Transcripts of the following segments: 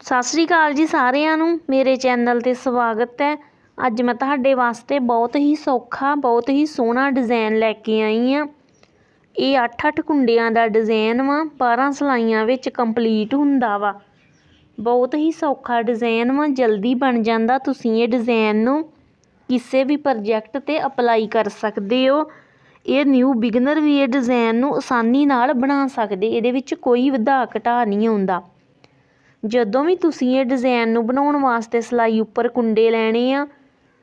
ਸਤਿ ਸ਼੍ਰੀ ਅਕਾਲ ਜੀ ਸਾਰਿਆਂ ਨੂੰ। ਮੇਰੇ ਚੈਨਲ 'ਤੇ ਸਵਾਗਤ ਹੈ। ਅੱਜ ਮੈਂ ਤੁਹਾਡੇ ਵਾਸਤੇ ਬਹੁਤ ਹੀ ਸੌਖਾ, ਬਹੁਤ ਹੀ ਸੋਹਣਾ ਡਿਜ਼ਾਈਨ ਲੈ ਕੇ ਆਈ ਹਾਂ। ਇਹ 8-8 ਕੁੰਡਿਆਂ ਦਾ ਡਿਜ਼ਾਈਨ ਵਾ 12 ਸਲਾਈਆਂ ਵਿੱਚ ਕੰਪਲੀਟ ਹੁੰਦਾ ਵਾ। ਬਹੁਤ ਹੀ ਸੌਖਾ ਡਿਜ਼ਾਈਨ ਵਾ, ਜਲਦੀ ਬਣ ਜਾਂਦਾ ਤੁਸੀਂ ਇਹ ਡਿਜ਼ਾਈਨ ਨੂੰ। ਕਿਸੇ ਵੀ ਪ੍ਰੋਜੈਕਟ 'ਤੇ ਅਪਲਾਈ ਕਰ ਸਕਦੇ ਹੋ। ਇਹ ਨਿਊ ਬਿਗਨਰ ਵੀ ਇਹ ਡਿਜ਼ਾਈਨ ਨੂੰ ਆਸਾਨੀ ਨਾਲ ਬਣਾ ਸਕਦੇ, ਇਹਦੇ ਵਿੱਚ ਕੋਈ ਵਧਾ ਘਟਾ ਨਹੀਂ ਆਉਂਦਾ। ਜਦੋਂ ਵੀ ਤੁਸੀਂ ਇਹ ਡਿਜ਼ਾਈਨ ਨੂੰ ਬਣਾਉਣ ਵਾਸਤੇ ਸਿਲਾਈ ਉੱਪਰ ਕੁੰਡੇ ਲੈਣੇ ਆ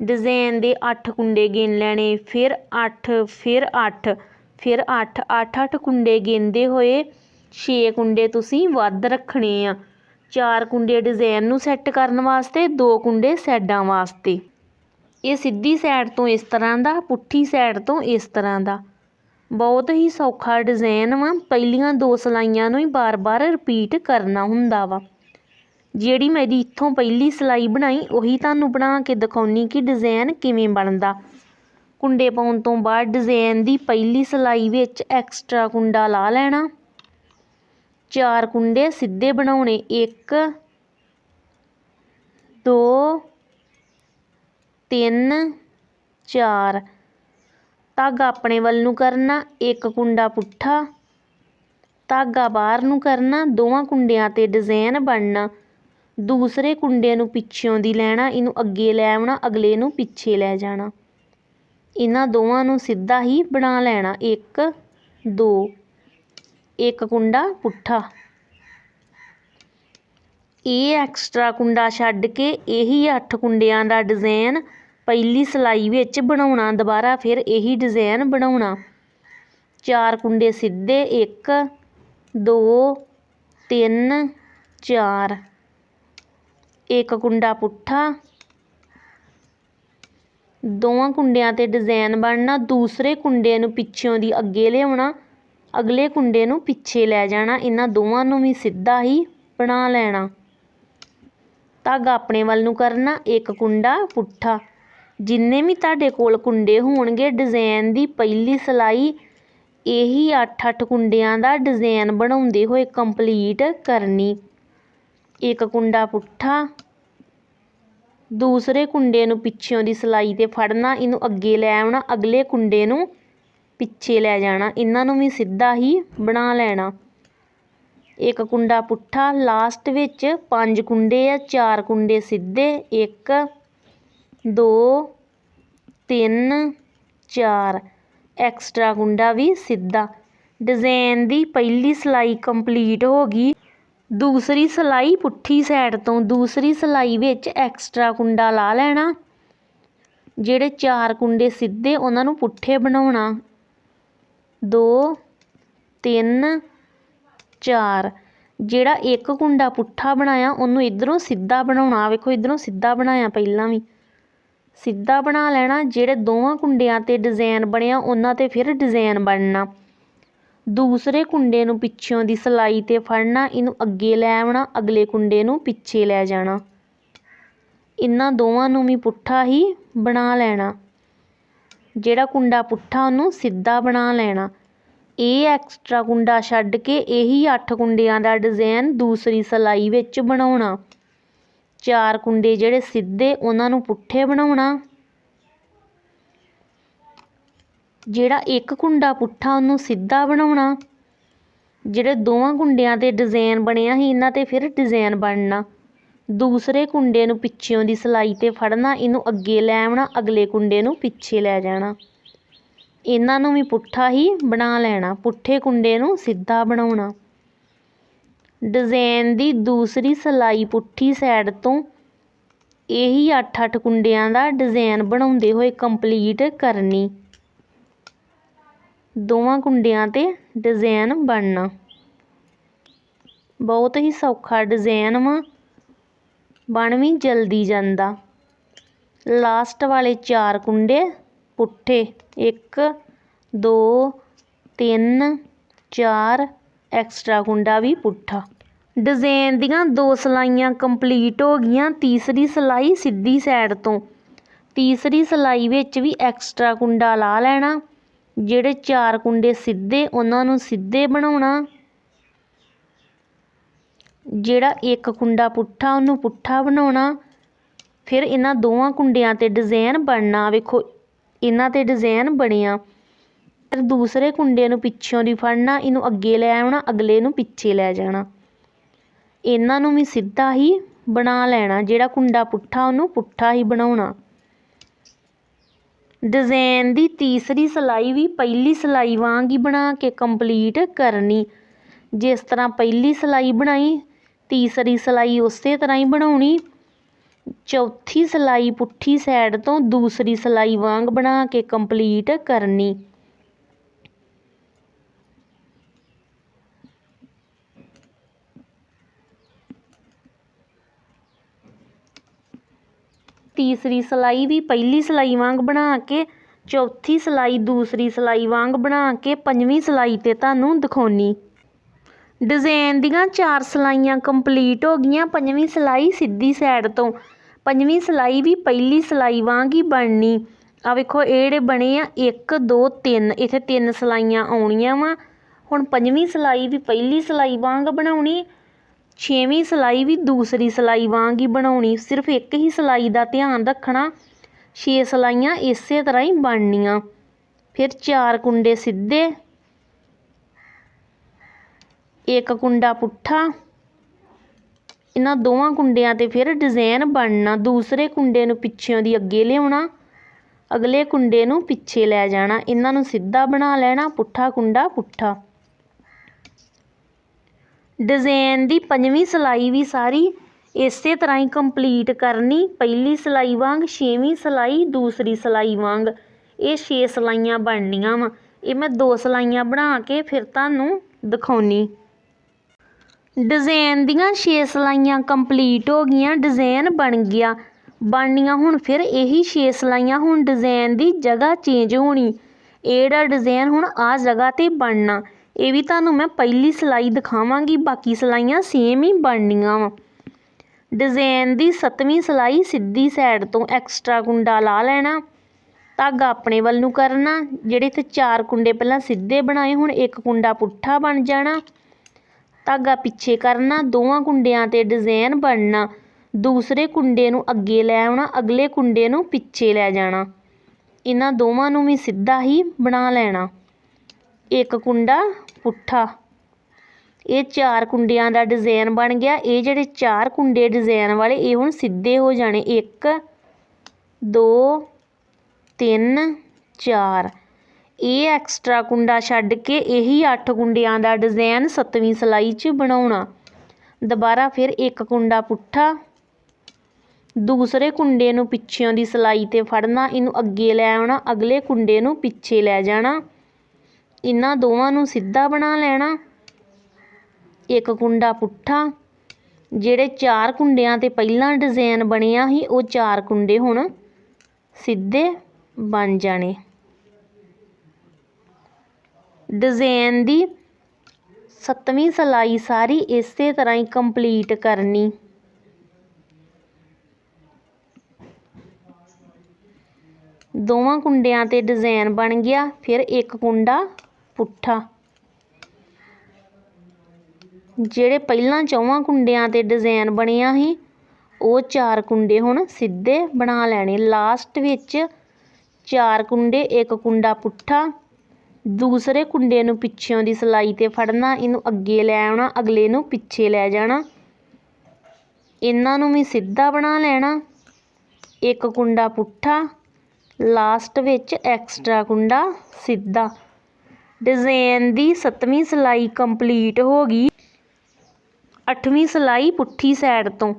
ਡਿਜ਼ਾਈਨ ਦੇ 8 ਕੁੰਡੇ ਗਿਣ ਲੈਣੇ, ਫਿਰ 8 ਫਿਰ 8 ਫਿਰ 8 8-8 ਕੁੰਡੇ ਗਿਣਦੇ ਹੋਏ 6 ਕੁੰਡੇ ਤੁਸੀਂ ਵੱਧ ਰੱਖਣੇ ਆ। ਚਾਰ ਕੁੰਡੇ ਡਿਜ਼ਾਈਨ ਨੂੰ ਸੈੱਟ ਕਰਨ ਵਾਸਤੇ, ਦੋ ਕੁੰਡੇ ਸਾਈਡਾਂ ਵਾਸਤੇ। ਇਹ ਸਿੱਧੀ ਸਾਈਡ ਤੋਂ ਇਸ ਤਰ੍ਹਾਂ ਦਾ, ਪੁੱਠੀ ਸਾਈਡ ਤੋਂ ਇਸ ਤਰ੍ਹਾਂ ਦਾ। ਬਹੁਤ ਹੀ ਸੌਖਾ ਡਿਜ਼ਾਈਨ ਵਾ, ਪਹਿਲੀਆਂ ਦੋ ਸਲਾਈਆਂ ਨੂੰ ਹੀ ਬਾਰ-ਬਾਰ ਰਿਪੀਟ ਕਰਨਾ ਹੁੰਦਾ ਵਾ। ਜਿਹੜੀ ਮੇਰੀ ਇੱਥੋਂ ਪਹਿਲੀ ਸਿਲਾਈ ਬਣਾਈ, ਉਹੀ ਤੁਹਾਨੂੰ ਬਣਾ ਕੇ ਦਿਖਾਉਣੀ ਕਿ ਡਿਜ਼ਾਈਨ ਕਿਵੇਂ ਬਣਦਾ। ਕੁੰਡੇ ਪਾਉਣ ਤੋਂ ਬਾਅਦ ਡਿਜ਼ਾਈਨ ਦੀ ਪਹਿਲੀ ਸਿਲਾਈ ਵਿੱਚ ਐਕਸਟਰਾ ਕੁੰਡਾ ਲਾ ਲੈਣਾ। ਚਾਰ ਕੁੰਡੇ ਸਿੱਧੇ ਬਣਾਉਣੇ 1 2 3 4 ਧਾਗਾ ਆਪਣੇ ਵੱਲ ਨੂੰ ਕਰਨਾ, ਇੱਕ ਕੁੰਡਾ ਪੁੱਠਾ। ਧਾਗਾ ਬਾਹਰ ਨੂੰ ਕਰਨਾ, ਦੋਵਾਂ ਕੁੰਡਿਆਂ ਤੇ ਡਿਜ਼ਾਈਨ ਬਣਨਾ। ਦੂਸਰੇ ਕੁੰਡੇ ਨੂੰ ਪਿੱਛੋਂ ਦੀ ਲੈਣਾ, ਇਹਨੂੰ ਅੱਗੇ ਲੈ ਆਉਣਾ, ਅਗਲੇ ਨੂੰ ਪਿੱਛੇ ਲੈ ਜਾਣਾ। ਇਹਨਾਂ ਦੋਵਾਂ ਨੂੰ ਸਿੱਧਾ ਹੀ ਬਣਾ ਲੈਣਾ। 1 2 ਇੱਕ ਕੁੰਡਾ ਪੁੱਠਾ। ਇਹ ਐਕਸਟਰਾ ਕੁੰਡਾ ਛੱਡ ਕੇ ਇਹੀ 8 ਕੁੰਡਿਆਂ ਦਾ ਡਿਜ਼ਾਈਨ ਪਹਿਲੀ ਸਿਲਾਈ ਵਿੱਚ ਬਣਾਉਣਾ, ਦੁਬਾਰਾ ਫਿਰ ਇਹੀ ਡਿਜ਼ਾਈਨ ਬਣਾਉਣਾ। ਚਾਰ ਕੁੰਡੇ ਸਿੱਧੇ। 1 2 3 4 ਇੱਕ ਕੁੰਡਾ ਪੁੱਠਾ, ਦੋਵਾਂ ਕੁੰਡਿਆਂ ਤੇ ਡਿਜ਼ਾਈਨ ਬਣਨਾ, ਦੂਸਰੇ ਕੁੰਡੇ ਨੂੰ ਪਿੱਛੋਂ ਦੀ ਅੱਗੇ ਲਿਆਉਣਾ, ਅਗਲੇ ਕੁੰਡੇ ਨੂੰ ਪਿੱਛੇ ਲੈ ਜਾਣਾ, ਇਹਨਾਂ ਦੋਵਾਂ ਨੂੰ ਵੀ ਸਿੱਧਾ ਹੀ ਬਣਾ ਲੈਣਾ। ਧਾਗਾ ਆਪਣੇ ਵੱਲ ਨੂੰ ਕਰਨਾ, ਇੱਕ ਕੁੰਡਾ ਪੁੱਠਾ। ਜਿੰਨੇ ਵੀ ਤੁਹਾਡੇ ਕੋਲ ਕੁੰਡੇ ਹੋਣਗੇ ਡਿਜ਼ਾਈਨ ਦੀ ਪਹਿਲੀ ਸਿਲਾਈ ਇਹੀ 8-8 ਕੁੰਡਿਆਂ ਦਾ ਡਿਜ਼ਾਈਨ ਬਣਾਉਂਦੇ ਹੋਏ ਕੰਪਲੀਟ ਕਰਨੀ। ਇੱਕ ਕੁੰਡਾ ਪੁੱਠਾ, ਦੂਸਰੇ ਕੁੰਡੇ ਨੂੰ ਪਿੱਛੋਂ ਦੀ ਸਿਲਾਈ ਤੇ ਫੜਨਾ, ਇਹਨੂੰ ਅੱਗੇ ਲੈ ਆਉਣਾ, ਅਗਲੇ ਕੁੰਡੇ ਨੂੰ ਪਿੱਛੇ ਲੈ ਜਾਣਾ, ਇਹਨਾਂ ਨੂੰ ਵੀ ਸਿੱਧਾ ਹੀ ਬਣਾ ਲੈਣਾ। ਇੱਕ ਕੁੰਡਾ ਪੁੱਠਾ, ਲਾਸਟ ਵਿੱਚ ਪੰਜ ਕੁੰਡੇ ਆ, ਚਾਰ ਕੁੰਡੇ ਸਿੱਧੇ 1 2 3 4 ਐਕਸਟਰਾ ਕੁੰਡਾ ਵੀ ਸਿੱਧਾ। ਡਿਜ਼ਾਈਨ ਦੀ ਪਹਿਲੀ ਸਿਲਾਈ ਕੰਪਲੀਟ ਹੋ ਗਈ। ਦੂਸਰੀ ਸਿਲਾਈ ਪੁੱਠੀ ਸਾਈਡ ਤੋਂ ਦੂਸਰੀ ਸਿਲਾਈ ਵਿੱਚ ਐਕਸਟਰਾ ਕੁੰਡਾ ਲਾ ਲੈਣਾ, ਜਿਹੜੇ ਚਾਰ ਕੁੰਡੇ ਸਿੱਧੇ ਉਹਨਾਂ ਨੂੰ ਪੁੱਠੇ ਬਣਾਉਣਾ। 2 3 4 ਜਿਹੜਾ ਇੱਕ ਕੁੰਡਾ ਪੁੱਠਾ ਬਣਾਇਆ, ਉਹਨੂੰ ਇਧਰੋਂ ਸਿੱਧਾ ਬਣਾਉਣਾ। ਵੇਖੋ, ਇਧਰੋਂ ਸਿੱਧਾ ਬਣਾਇਆ ਪਹਿਲਾਂ ਵੀ। ਸਿੱਧਾ ਬਣਾ ਲੈਣਾ, ਜਿਹੜੇ ਦੋਵਾਂ ਕੁੰਡਿਆਂ ਤੇ ਡਿਜ਼ਾਈਨ ਬਣਿਆ, ਉਹਨਾਂ ਤੇ ਫਿਰ ਡਿਜ਼ਾਈਨ ਬਣਨਾ। ਦੂਸਰੇ ਕੁੰਡੇ ਨੂੰ ਪਿੱਛੋਂ ਦੀ ਸਿਲਾਈ ਤੇ ਫੜਨਾ, ਇਹਨੂੰ ਅੱਗੇ ਲੈ ਆਉਣਾ, ਅਗਲੇ ਕੁੰਡੇ ਨੂੰ ਪਿੱਛੇ ਲੈ ਜਾਣਾ। ਇਹਨਾਂ ਦੋਵਾਂ ਨੂੰ ਵੀ ਪੁੱਠਾ ਹੀ ਬਣਾ ਲੈਣਾ। ਜਿਹੜਾ ਕੁੰਡਾ ਪੁੱਠਾ, ਉਹਨੂੰ ਸਿੱਧਾ ਬਣਾ ਲੈਣਾ। ਇਹ ਐਕਸਟਰਾ ਕੁੰਡਾ ਛੱਡ ਕੇ ਇਹੀ 8 ਕੁੰਡਿਆਂ ਦਾ ਡਿਜ਼ਾਈਨ ਦੂਸਰੀ ਸਿਲਾਈ ਵਿੱਚ ਬਣਾਉਣਾ। ਚਾਰ ਕੁੰਡੇ ਜਿਹੜੇ ਸਿੱਧੇ, ਉਹਨਾਂ ਨੂੰ ਪੁੱਠੇ ਬਣਾਉਣਾ। ਜਿਹੜਾ ਇੱਕ ਕੁੰਡਾ ਪੁੱਠਾ ਉਹਨੂੰ ਸਿੱਧਾ ਬਣਾਉਣਾ। ਜਿਹੜੇ ਦੋਵਾਂ ਕੁੰਡਿਆਂ ਤੇ ਡਿਜ਼ਾਈਨ ਬਣਿਆ ਸੀ, ਇਹਨਾਂ ਤੇ ਫਿਰ ਡਿਜ਼ਾਈਨ ਬਣਨਾ। ਦੂਸਰੇ ਕੁੰਡੇ ਨੂੰ ਪਿੱਛੋਂ ਦੀ ਸਿਲਾਈ ਤੇ ਫੜਨਾ, ਇਹਨੂੰ ਅੱਗੇ ਲੈ ਆਉਣਾ, ਅਗਲੇ ਕੁੰਡੇ ਨੂੰ ਪਿੱਛੇ ਲੈ ਜਾਣਾ। ਇਹਨਾਂ ਨੂੰ ਵੀ ਪੁੱਠਾ ਹੀ ਬਣਾ ਲੈਣਾ, ਪੁੱਠੇ ਕੁੰਡੇ ਨੂੰ ਸਿੱਧਾ ਬਣਾਉਣਾ। ਡਿਜ਼ਾਈਨ ਦੀ ਦੂਸਰੀ ਸਿਲਾਈ ਪੁੱਠੀ ਸਾਈਡ ਤੋਂ ਇਹੀ 8-8 ਕੁੰਡਿਆਂ ਦਾ ਡਿਜ਼ਾਈਨ ਬਣਾਉਂਦੇ ਹੋਏ ਕੰਪਲੀਟ ਕਰਨੀ। ਦੋਵਾਂ ਕੁੰਡਿਆਂ ਤੇ ਡਿਜ਼ਾਈਨ ਬਣਨਾ। ਬਹੁਤ ਹੀ ਸੌਖਾ ਡਿਜ਼ਾਈਨ ਵਾ, ਬਣ ਵੀ ਜਲਦੀ ਜਾਂਦਾ। ਲਾਸਟ ਵਾਲੇ ਚਾਰ ਕੁੰਡੇ ਪੁੱਠੇ 1 2 3 4 ਐਕਸਟਰਾ ਕੁੰਡਾ ਵੀ ਪੁੱਠਾ। ਡਿਜ਼ਾਈਨ ਦੀਆਂ ਦੋ ਸਲਾਈਆਂ ਕੰਪਲੀਟ ਹੋ ਗਈਆਂ, ਤੀਸਰੀ ਸਲਾਈ ਸਿੱਧੀ ਸਾਈਡ ਤੋਂ। ਤੀਸਰੀ ਸਲਾਈ ਵਿੱਚ ਵੀ ਐਕਸਟਰਾ ਕੁੰਡਾ ਲਾ ਲੈਣਾ। ਜਿਹੜੇ ਚਾਰ ਕੁੰਡੇ ਸਿੱਧੇ, ਉਹਨਾਂ ਨੂੰ ਸਿੱਧੇ ਬਣਾਉਣਾ। ਜਿਹੜਾ ਇੱਕ ਕੁੰਡਾ ਪੁੱਠਾ, ਉਹਨੂੰ ਪੁੱਠਾ ਬਣਾਉਣਾ। ਫਿਰ ਇਹਨਾਂ ਦੋਵਾਂ ਕੁੰਡਿਆਂ ਤੇ ਡਿਜ਼ਾਈਨ ਬਣਨਾ। ਵੇਖੋ, ਇਹਨਾਂ ਤੇ ਡਿਜ਼ਾਈਨ ਬਣਿਆ। ਫਿਰ ਦੂਸਰੇ ਕੁੰਡੇ ਨੂੰ ਪਿੱਛੋਂ ਦੀ ਫੜਨਾ, ਇਹਨੂੰ ਅੱਗੇ ਲੈ ਆਉਣਾ, ਅਗਲੇ ਨੂੰ ਪਿੱਛੇ ਲੈ ਜਾਣਾ। ਇਹਨਾਂ ਨੂੰ ਵੀ ਸਿੱਧਾ ਹੀ ਬਣਾ ਲੈਣਾ। ਜਿਹੜਾ ਕੁੰਡਾ ਪੁੱਠਾ, ਉਹਨੂੰ ਪੁੱਠਾ ਹੀ ਬਣਾਉਣਾ। ਡਿਜ਼ਾਈਨ ਦੀ ਤੀਸਰੀ ਸਿਲਾਈ ਵੀ ਪਹਿਲੀ ਸਿਲਾਈ ਵਾਂਗ ਹੀ ਬਣਾ ਕੇ ਕੰਪਲੀਟ ਕਰਨੀ। ਜਿਸ ਤਰ੍ਹਾਂ ਪਹਿਲੀ ਸਿਲਾਈ ਬਣਾਈ, ਤੀਸਰੀ ਸਿਲਾਈ ਉਸੇ ਤਰ੍ਹਾਂ ਹੀ ਬਣਾਉਣੀ। ਚੌਥੀ ਸਿਲਾਈ ਪੁੱਠੀ ਸਾਈਡ ਤੋਂ ਦੂਸਰੀ ਸਿਲਾਈ ਵਾਂਗ ਬਣਾ ਕੇ ਕੰਪਲੀਟ ਕਰਨੀ। ਤੀਸਰੀ ਸਿਲਾਈ ਵੀ ਪਹਿਲੀ ਸਿਲਾਈ ਵਾਂਗ ਬਣਾ ਕੇ, ਚੌਥੀ ਸਿਲਾਈ, ਦੂਸਰੀ ਸਿਲਾਈ ਵਾਂਗ ਬਣਾ ਕੇ, ਪੰਜਵੀਂ ਸਿਲਾਈ ਤੇ ਤੁਹਾਨੂੰ ਦਿਖਾਉਣੀ। ਡਿਜ਼ਾਈਨ ਦੀਆਂ ਚਾਰ ਸਿਲਾਈਆਂ ਕੰਪਲੀਟ ਹੋ ਗਈਆਂ, ਪੰਜਵੀਂ ਸਿਲਾਈ ਸਿੱਧੀ ਸਾਈਡ ਤੋਂ। ਪੰਜਵੀਂ ਸਿਲਾਈ ਵੀ ਪਹਿਲੀ ਸਿਲਾਈ ਵਾਂਗ ਹੀ ਬਣਨੀ। ਆ ਵੇਖੋ, ਇਹ ਜਿਹੜੇ ਬਣੇ ਆ 1 2 3 ਇੱਥੇ ਤਿੰਨ ਸਿਲਾਈਆਂ ਆਉਣੀਆਂ ਵਾ। ਹੁਣ ਪੰਜਵੀਂ ਸਿਲਾਈ ਵੀ ਪਹਿਲੀ ਸਿਲਾਈ ਵਾਂਗ ਬਣਾਉਣੀ ਛੇਵੀਂ ਸਿਲਾਈ ਵੀ ਦੂਸਰੀ ਸਿਲਾਈ ਵਾਂਗ ਹੀ ਬਣਾਉਣੀ, ਸਿਰਫ ਇੱਕ ਹੀ ਸਿਲਾਈ ਦਾ ਧਿਆਨ ਰੱਖਣਾ, ਛੇ ਸਿਲਾਈਆਂ ਇਸੇ ਤਰ੍ਹਾਂ ਹੀ ਬਣਨੀਆਂ। ਫਿਰ ਚਾਰ ਕੁੰਡੇ ਸਿੱਧੇ, ਇੱਕ ਕੁੰਡਾ ਪੁੱਠਾ, ਇਹਨਾਂ ਦੋਵਾਂ ਕੁੰਡਿਆਂ ਤੇ ਫਿਰ ਡਿਜ਼ਾਈਨ ਬਣਨਾ, ਦੂਸਰੇ ਕੁੰਡੇ ਨੂੰ ਪਿੱਛੋਂ ਦੀ ਅੱਗੇ ਲਿਆਉਣਾ, ਅਗਲੇ ਕੁੰਡੇ ਨੂੰ ਪਿੱਛੇ ਲੈ ਜਾਣਾ, ਇਹਨਾਂ ਨੂੰ ਸਿੱਧਾ ਬਣਾ ਲੈਣਾ, ਪੁੱਠਾ ਕੁੰਡਾ ਪੁੱਠਾ। ਡਿਜ਼ਾਈਨ ਦੀ ਪੰਜਵੀਂ ਸਿਲਾਈ ਵੀ ਸਾਰੀ ਇਸੇ ਤਰ੍ਹਾਂ ਹੀ ਕੰਪਲੀਟ ਕਰਨੀ, ਪਹਿਲੀ ਸਿਲਾਈ ਵਾਂਗ, ਛੇਵੀਂ ਸਿਲਾਈ, ਦੂਸਰੀ ਸਿਲਾਈ ਵਾਂਗ। ਇਹ ਛੇ ਸਿਲਾਈਆਂ ਬਣਨੀਆਂ ਵਾ। ਇਹ ਮੈਂ ਦੋ ਸਿਲਾਈਆਂ ਬਣਾ ਕੇ ਫਿਰ ਤੁਹਾਨੂੰ ਦਿਖਾਉਣੀ। ਡਿਜ਼ਾਈਨ ਦੀਆਂ ਛੇ ਸਿਲਾਈਆਂ ਕੰਪਲੀਟ ਹੋ ਗਈਆਂ ਡਿਜ਼ਾਈਨ ਬਣ ਗਿਆ। ਬਣਨੀਆਂ ਹੁਣ ਫਿਰ ਇਹੀ ਛੇ ਸਿਲਾਈਆਂ, ਹੁਣ ਡਿਜ਼ਾਈਨ ਦੀ ਜਗ੍ਹਾ ਚੇਂਜ ਹੋਣੀ। ਇਹ ਜਿਹੜਾ ਡਿਜ਼ਾਈਨ ਹੁਣ ਆ ਜਗ੍ਹਾ ਤੇ ਬਣਨਾ। ਇਹ ਵੀ ਤੁਹਾਨੂੰ ਮੈਂ ਪਹਿਲੀ ਸਿਲਾਈ ਦਿਖਾਵਾਂਗੀ, ਬਾਕੀ ਸਿਲਾਈਆਂ ਸੇਮ ਹੀ ਬਣਨੀਆਂ ਵਾ। ਡਿਜ਼ਾਈਨ ਦੀ ਸੱਤਵੀਂ ਸਿਲਾਈ ਸਿੱਧੀ ਸਾਈਡ ਤੋਂ ਐਕਸਟਰਾ ਕੁੰਡਾ ਲਾ ਲੈਣਾ, ਧਾਗਾ ਆਪਣੇ ਵੱਲ ਨੂੰ ਕਰਨਾ, ਜਿਹੜੇ ਇੱਥੇ ਚਾਰ ਕੁੰਡੇ ਪਹਿਲਾਂ ਸਿੱਧੇ ਬਣਾਏ ਹੁਣ, ਇੱਕ ਕੁੰਡਾ ਪੁੱਠਾ ਬਣ ਜਾਣਾ, ਧਾਗਾ ਪਿੱਛੇ ਕਰਨਾ, ਦੋਵਾਂ ਕੁੰਡਿਆਂ ਤੇ ਡਿਜ਼ਾਈਨ ਬਣਨਾ, ਦੂਸਰੇ ਕੁੰਡੇ ਨੂੰ ਅੱਗੇ ਲੈ ਆਉਣਾ, ਅਗਲੇ ਕੁੰਡੇ ਨੂੰ ਪਿੱਛੇ ਲੈ ਜਾਣਾ। ਇਹਨਾਂ ਦੋਵਾਂ ਨੂੰ ਵੀ ਸਿੱਧਾ ਹੀ ਬਣਾ ਲੈਣਾ। ਇੱਕ ਕੁੰਡਾ ਪੁੱਠਾ। ਇਹ ਚਾਰ ਕੁੰਡਿਆਂ ਦਾ ਡਿਜ਼ਾਈਨ ਬਣ ਗਿਆ। ਇਹ ਜਿਹੜੇ ਚਾਰ ਕੁੰਡੇ ਡਿਜ਼ਾਈਨ ਵਾਲੇ, ਇਹ ਹੁਣ ਸਿੱਧੇ ਹੋ ਜਾਣੇ। 1 2 3 4 ਇਹ ਐਕਸਟਰਾ ਕੁੰਡਾ ਛੱਡ ਕੇ ਇਹੀ 8 ਕੁੰਡਿਆਂ ਦਾ ਡਿਜ਼ਾਈਨ ਸੱਤਵੀਂ ਸਿਲਾਈ 'ਚ ਬਣਾਉਣਾ। ਦੁਬਾਰਾ ਫਿਰ ਇੱਕ ਕੁੰਡਾ ਪੁੱਠਾ। ਦੂਸਰੇ ਕੁੰਡੇ ਨੂੰ ਪਿੱਛਿਓਂ ਦੀ ਸਿਲਾਈ ਤੇ ਫੜਨਾ। ਇਹਨੂੰ ਅੱਗੇ ਲੈ ਆਉਣਾ। ਅਗਲੇ ਕੁੰਡੇ ਨੂੰ ਪਿੱਛੇ ਲੈ ਜਾਣਾ। ਇਹਨਾਂ ਦੋਵਾਂ ਨੂੰ ਸਿੱਧਾ ਬਣਾ ਲੈਣਾ। ਇੱਕ ਕੁੰਡਾ ਪੁੱਠਾ, ਜਿਹੜੇ ਚਾਰ ਕੁੰਡਿਆਂ ਤੇ ਪਹਿਲਾਂ ਡਿਜ਼ਾਈਨ ਬਣਿਆ ਸੀ, ਉਹ ਚਾਰ ਕੁੰਡੇ ਹੁਣ ਸਿੱਧੇ ਬਣ ਜਾਣੇ। ਡਿਜ਼ਾਈਨ ਦੀ ਸੱਤਵੀਂ ਸਿਲਾਈ ਸਾਰੀ ਇਸੇ ਤਰ੍ਹਾਂ ਹੀ ਕੰਪਲੀਟ ਕਰਨੀ। ਦੋਵਾਂ ਕੁੰਡਿਆਂ ਤੇ ਡਿਜ਼ਾਈਨ ਬਣ ਗਿਆ, ਫਿਰ ਇੱਕ ਕੁੰਡਾ ਪੁੱਠਾ। ਜਿਹੜੇ ਪਹਿਲਾਂ ਚੌਵਾਂ ਕੁੰਡਿਆਂ ਤੇ ਡਿਜ਼ਾਈਨ ਬਣਿਆ ਸੀ, ਉਹ ਚਾਰ ਕੁੰਡੇ ਹੁਣ ਸਿੱਧੇ ਬਣਾ ਲੈਣੇ। ਲਾਸਟ ਵਿੱਚ ਚਾਰ ਕੁੰਡੇ, ਇੱਕ ਕੁੰਡਾ ਪੁੱਠਾ, ਦੂਸਰੇ ਕੁੰਡੇ ਨੂੰ ਪਿੱਛੋਂ ਦੀ ਸਿਲਾਈ ਤੇ ਫੜਨਾ, ਇਹਨੂੰ ਅੱਗੇ ਲੈ ਆਉਣਾ, ਅਗਲੇ ਨੂੰ ਪਿੱਛੇ ਲੈ ਜਾਣਾ। ਇਹਨਾਂ ਨੂੰ ਵੀ ਸਿੱਧਾ ਬਣਾ ਲੈਣਾ। ਇੱਕ ਕੁੰਡਾ ਪੁੱਠਾ ਲਾਸਟ ਵਿੱਚ ਐਕਸਟਰਾ ਕੁੰਡਾ ਸਿੱਧਾ। ਡਿਜ਼ਾਈਨ ਦੀ ਸੱਤਵੀਂ ਸਿਲਾਈ ਕੰਪਲੀਟ ਹੋ ਗਈ। ਅੱਠਵੀਂ ਸਿਲਾਈ ਪੁੱਠੀ ਸਾਈਡ ਤੋਂ।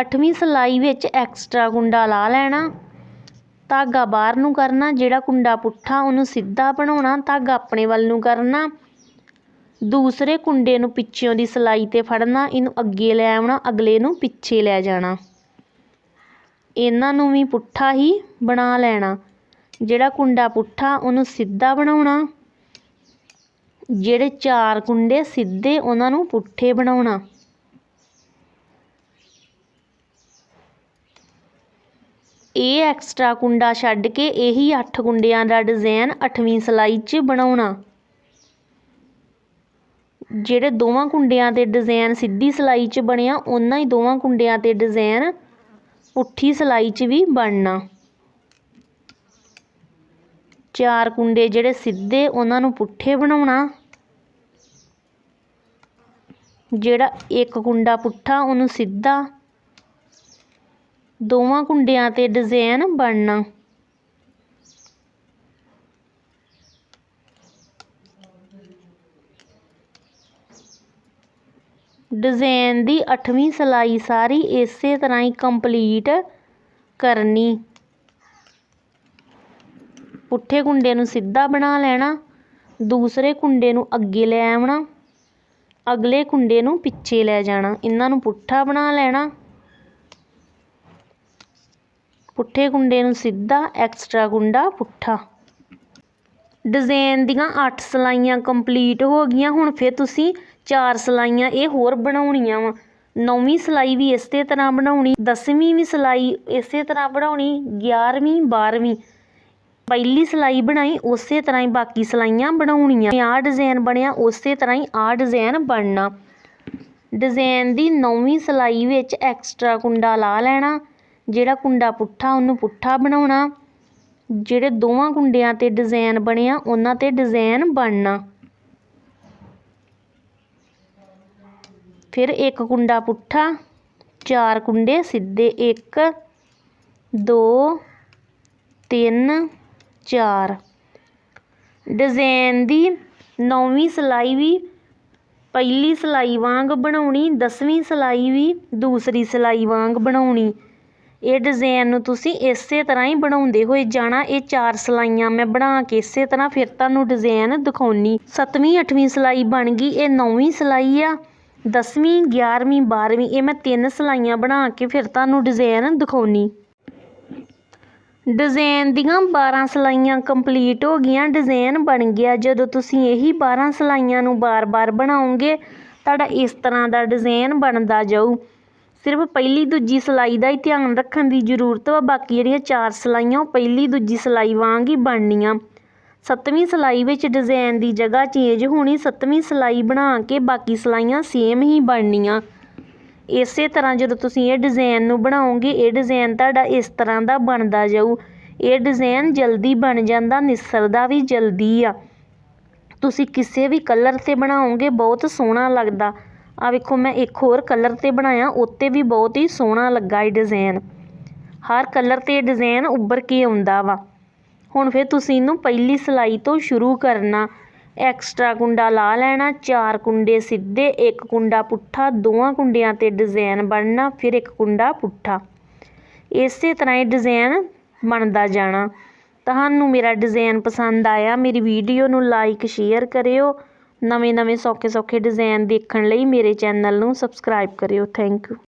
ਅੱਠਵੀਂ ਸਿਲਾਈ ਵਿੱਚ ਐਕਸਟਰਾ ਕੁੰਡਾ ਲਾ ਲੈਣਾ। ਧਾਗਾ ਬਾਹਰ ਨੂੰ ਕਰਨਾ, ਜਿਹੜਾ ਕੁੰਡਾ ਪੁੱਠਾ ਉਹਨੂੰ ਸਿੱਧਾ ਬਣਾਉਣਾ, ਧਾਗਾ ਆਪਣੇ ਵੱਲ ਨੂੰ ਕਰਨਾ। ਦੂਸਰੇ ਕੁੰਡੇ ਨੂੰ ਪਿੱਛੋਂ ਦੀ ਸਿਲਾਈ ਤੇ ਫੜਨਾ, ਇਹਨੂੰ ਅੱਗੇ ਲੈ ਆਉਣਾ, ਅਗਲੇ ਨੂੰ ਪਿੱਛੇ ਲੈ ਜਾਣਾ। ਇਹਨਾਂ ਨੂੰ ਵੀ ਪੁੱਠਾ ਹੀ ਬਣਾ ਲੈਣਾ। ਜਿਹੜਾ ਕੁੰਡਾ ਪੁੱਠਾ, ਉਹਨੂੰ ਸਿੱਧਾ ਬਣਾਉਣਾ। ਜਿਹੜੇ ਚਾਰ ਕੁੰਡੇ ਸਿੱਧੇ ਉਹਨਾਂ ਨੂੰ ਪੁੱਠੇ ਬਣਾਉਣਾ। ਇਹ ਐਕਸਟਰਾ ਕੁੰਡਾ ਛੱਡ ਕੇ ਇਹੀ 8 ਕੁੰਡਿਆਂ ਦਾ ਡਿਜ਼ਾਈਨ 8ਵੀਂ ਸਿਲਾਈ 'ਚ ਬਣਾਉਣਾ। ਜਿਹੜੇ ਦੋਵਾਂ ਕੁੰਡਿਆਂ 'ਤੇ ਡਿਜ਼ਾਈਨ ਸਿੱਧੀ ਸਿਲਾਈ 'ਚ ਬਣਿਆ, ਉਹਨਾਂ ਹੀ ਦੋਵਾਂ ਕੁੰਡਿਆਂ 'ਤੇ ਡਿਜ਼ਾਈਨ ਪੁੱਠੀ ਸਿਲਾਈ 'ਚ ਵੀ ਬਣਨਾ। ਚਾਰ ਕੁੰਡੇ ਜਿਹੜੇ ਸਿੱਧੇ, ਉਹਨਾਂ ਨੂੰ ਪੁੱਠੇ ਬਣਾਉਣਾ। ਜਿਹੜਾ ਇੱਕ ਕੁੰਡਾ ਪੁੱਠਾ, ਉਹਨੂੰ ਸਿੱਧਾ ਦੋਵਾਂ ਕੁੰਡਿਆਂ 'ਤੇ ਡਿਜ਼ਾਈਨ ਬਣਨਾ। ਡਿਜ਼ਾਈਨ ਦੀ 8ਵੀਂ ਸਿਲਾਈ ਸਾਰੀ ਇਸੇ ਤਰ੍ਹਾਂ ਹੀ ਕੰਪਲੀਟ ਕਰਨੀ। ਪੁੱਠੇ ਕੁੰਡੇ ਨੂੰ ਸਿੱਧਾ ਬਣਾ ਲੈਣਾ, ਦੂਸਰੇ ਕੁੰਡੇ ਨੂੰ ਅੱਗੇ ਲੈ ਆਉਣਾ। ਅਗਲੇ ਕੁੰਡੇ ਨੂੰ ਪਿੱਛੇ ਲੈ ਜਾਣਾ। ਇਹਨਾਂ ਨੂੰ ਪੁੱਠਾ ਬਣਾ ਲੈਣਾ। ਪੁੱਠੇ ਕੁੰਡੇ ਨੂੰ ਸਿੱਧਾ ਐਕਸਟਰਾ ਕੁੰਡਾ ਪੁੱਠਾ। ਡਿਜ਼ਾਈਨ ਦੀਆਂ 8 ਸਿਲਾਈਆਂ ਕੰਪਲੀਟ ਹੋ ਗਈਆਂ। ਹੁਣ ਫਿਰ ਤੁਸੀਂ ਚਾਰ ਸਿਲਾਈਆਂ ਇਹ ਹੋਰ ਬਣਾਉਣੀਆਂ ਵਾ। ਨੌਵੀਂ ਸਿਲਾਈ ਵੀ ਇਸੇ ਤਰ੍ਹਾਂ ਬਣਾਉਣੀ, ਦਸਵੀਂ ਵੀ ਸਿਲਾਈ ਇਸੇ ਤਰ੍ਹਾਂ ਬਣਾਉਣੀ 11ਵੀਂ 12ਵੀਂ ਪਹਿਲੀ ਸਿਲਾਈ ਬਣਾਈ, ਉਸੇ ਤਰ੍ਹਾਂ ਹੀ ਬਾਕੀ ਸਿਲਾਈਆਂ ਬਣਾਉਣੀਆਂ। ਆਹ ਡਿਜ਼ਾਈਨ ਬਣਿਆ, ਉਸੇ ਤਰ੍ਹਾਂ ਹੀ ਆਹ ਡਿਜ਼ਾਈਨ ਬਣਨਾ। ਡਿਜ਼ਾਈਨ ਦੀ ਨੌਵੀਂ ਸਿਲਾਈ ਵਿੱਚ ਐਕਸਟਰਾ ਕੁੰਡਾ ਲਾ ਲੈਣਾ, ਜਿਹੜਾ ਕੁੰਡਾ ਪੁੱਠਾ, ਉਹਨੂੰ ਪੁੱਠਾ ਬਣਾਉਣਾ। ਜਿਹੜੇ ਦੋਵਾਂ ਕੁੰਡਿਆਂ 'ਤੇ ਡਿਜ਼ਾਈਨ ਬਣਿਆ, ਉਹਨਾਂ 'ਤੇ ਡਿਜ਼ਾਈਨ ਬਣਨਾ। ਫਿਰ ਇੱਕ ਕੁੰਡਾ ਪੁੱਠਾ, ਚਾਰ ਕੁੰਡੇ ਸਿੱਧੇ, ਇੱਕ, ਦੋ, ਤਿੰਨ ਚਾਰ। ਡਿਜ਼ਾਈਨ ਦੀ ਨੌਵੀਂ ਸਿਲਾਈ ਵੀ ਪਹਿਲੀ ਸਿਲਾਈ ਵਾਂਗ ਬਣਾਉਣੀ, ਦਸਵੀਂ ਸਿਲਾਈ ਵੀ ਦੂਸਰੀ ਸਿਲਾਈ ਵਾਂਗ ਬਣਾਉਣੀ। ਇਹ ਡਿਜ਼ਾਈਨ ਨੂੰ ਤੁਸੀਂ ਇਸੇ ਤਰ੍ਹਾਂ ਹੀ ਬਣਾਉਂਦੇ ਹੋਏ ਜਾਣਾ, ਇਹ ਚਾਰ ਸਿਲਾਈਆਂ ਮੈਂ ਬਣਾ ਕੇ ਇਸੇ ਤਰ੍ਹਾਂ ਫਿਰ ਤੁਹਾਨੂੰ ਡਿਜ਼ਾਈਨ ਦਿਖਾਉਣੀ। ਸੱਤਵੀਂ, ਅੱਠਵੀਂ ਸਿਲਾਈ ਬਣ ਗਈ, ਇਹ ਨੌਵੀਂ ਸਿਲਾਈ ਆ। ਦਸਵੀਂ, ਗਿਆਰਵੀਂ, ਬਾਰਵੀਂ ਇਹ ਮੈਂ ਤਿੰਨ ਸਿਲਾਈਆਂ ਬਣਾ ਕੇ ਫਿਰ ਤੁਹਾਨੂੰ ਡਿਜ਼ਾਈਨ ਦਿਖਾਉਣੀ। ਡਿਜ਼ਾਈਨ ਦੀਆਂ 12 ਸਿਲਾਈਆਂ ਕੰਪਲੀਟ ਹੋ ਗਈਆਂ ਡਿਜ਼ਾਈਨ ਬਣ ਗਿਆ। ਜਦੋਂ ਤੁਸੀਂ ਇਹੀ 12 ਸਿਲਾਈਆਂ ਨੂੰ ਬਾਰ-ਬਾਰ ਬਣਾਉਂਗੇ ਤੁਹਾਡਾ ਇਸ ਤਰ੍ਹਾਂ ਦਾ ਡਿਜ਼ਾਈਨ ਬਣਦਾ ਜਾਊ। ਸਿਰਫ ਪਹਿਲੀ ਦੂਜੀ ਸਿਲਾਈ ਦਾ ਹੀ ਧਿਆਨ ਰੱਖਣ ਦੀ ਜ਼ਰੂਰਤ ਵਾ, ਬਾਕੀ ਜਿਹੜੀਆਂ ਚਾਰ ਸਿਲਾਈਆਂ, ਉਹ ਪਹਿਲੀ ਦੂਜੀ ਸਿਲਾਈ ਵਾਂਗ ਹੀ ਬਣਨੀਆਂ। ਸੱਤਵੀਂ ਸਿਲਾਈ ਵਿੱਚ ਡਿਜ਼ਾਈਨ ਦੀ ਜਗ੍ਹਾ ਚੇਂਜ ਹੋਣੀ, ਸੱਤਵੀਂ ਸਿਲਾਈ ਬਣਾ ਕੇ ਬਾਕੀ ਸਿਲਾਈਆਂ ਸੇਮ ਹੀ ਬਣਨੀਆਂ। ਇਸੇ ਤਰ੍ਹਾਂ ਜਦੋਂ ਤੁਸੀਂ ਇਹ ਡਿਜ਼ਾਈਨ ਨੂੰ ਬਣਾਓਗੇ, ਇਹ ਡਿਜ਼ਾਈਨ ਤੁਹਾਡਾ ਇਸ ਤਰ੍ਹਾਂ ਦਾ ਬਣਦਾ ਜਾਊ। ਇਹ ਡਿਜ਼ਾਈਨ ਜਲਦੀ ਬਣ ਜਾਂਦਾ, ਨਿਸਰਦਾ ਵੀ ਜਲਦੀ ਆ। ਤੁਸੀਂ ਕਿਸੇ ਵੀ ਕਲਰ 'ਤੇ ਬਣਾਓਗੇ, ਬਹੁਤ ਸੋਹਣਾ ਲੱਗਦਾ। ਆ ਵੇਖੋ, ਮੈਂ ਇੱਕ ਹੋਰ ਕਲਰ 'ਤੇ ਬਣਾਇਆ, ਉੱਤੇ ਵੀ ਬਹੁਤ ਹੀ ਸੋਹਣਾ ਲੱਗਾ ਇਹ ਡਿਜ਼ਾਈਨ ਹਰ ਕਲਰ 'ਤੇ ਡਿਜ਼ਾਈਨ ਉੱਭਰ ਕੇ ਆਉਂਦਾ ਵਾ। ਹੁਣ ਫਿਰ ਤੁਸੀਂ ਇਹਨੂੰ ਪਹਿਲੀ ਸਿਲਾਈ ਤੋਂ ਸ਼ੁਰੂ ਕਰਨਾ। ਐਕਸਟਰਾ ਕੁੰਡਾ ਲਾ ਲੈਣਾ, ਚਾਰ ਕੁੰਡੇ ਸਿੱਧੇ, ਇੱਕ ਕੁੰਡਾ ਪੁੱਠਾ, ਦੋਵਾਂ ਕੁੰਡਿਆਂ 'ਤੇ ਡਿਜ਼ਾਈਨ ਬਣਨਾ, ਫਿਰ ਇੱਕ ਕੁੰਡਾ ਪੁੱਠਾ। ਇਸੇ ਤਰ੍ਹਾਂ ਇਹ ਡਿਜ਼ਾਈਨ ਬਣਦਾ ਜਾਣਾ। ਤੁਹਾਨੂੰ ਮੇਰਾ ਡਿਜ਼ਾਈਨ ਪਸੰਦ ਆਇਆ, ਮੇਰੀ ਵੀਡੀਓ ਨੂੰ ਲਾਈਕ ਸ਼ੇਅਰ ਕਰਿਓ। ਨਵੇਂ ਨਵੇਂ ਸੌਖੇ ਸੌਖੇ ਡਿਜ਼ਾਈਨ ਦੇਖਣ ਲਈ ਮੇਰੇ ਚੈਨਲ ਨੂੰ ਸਬਸਕ੍ਰਾਈਬ ਕਰਿਓ। Thank you